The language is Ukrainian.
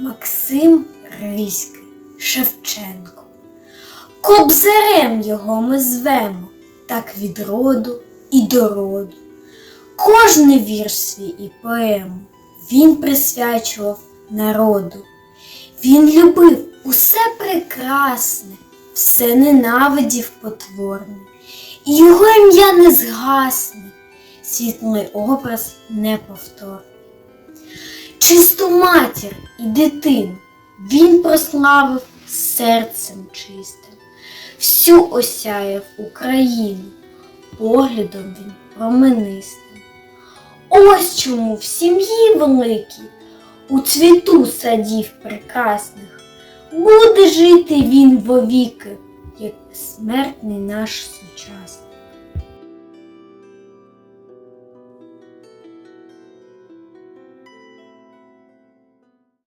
Максим Риський Шевченко. Кобзарем його ми звемо, так від роду і до роду. Кожний вірш свій і поему він присвячував народу. Він любив усе прекрасне, все ненавидів потворне, і його ім'я не згасне, світлий образ неповторний. Чисту матір і дитину він прославив серцем чистим, всю осяяв Україну, поглядом він променистим. Ось чому в сім'ї великій, у цвіту садів прекрасних, буде жити він вовіки, як смертний наш сучасник.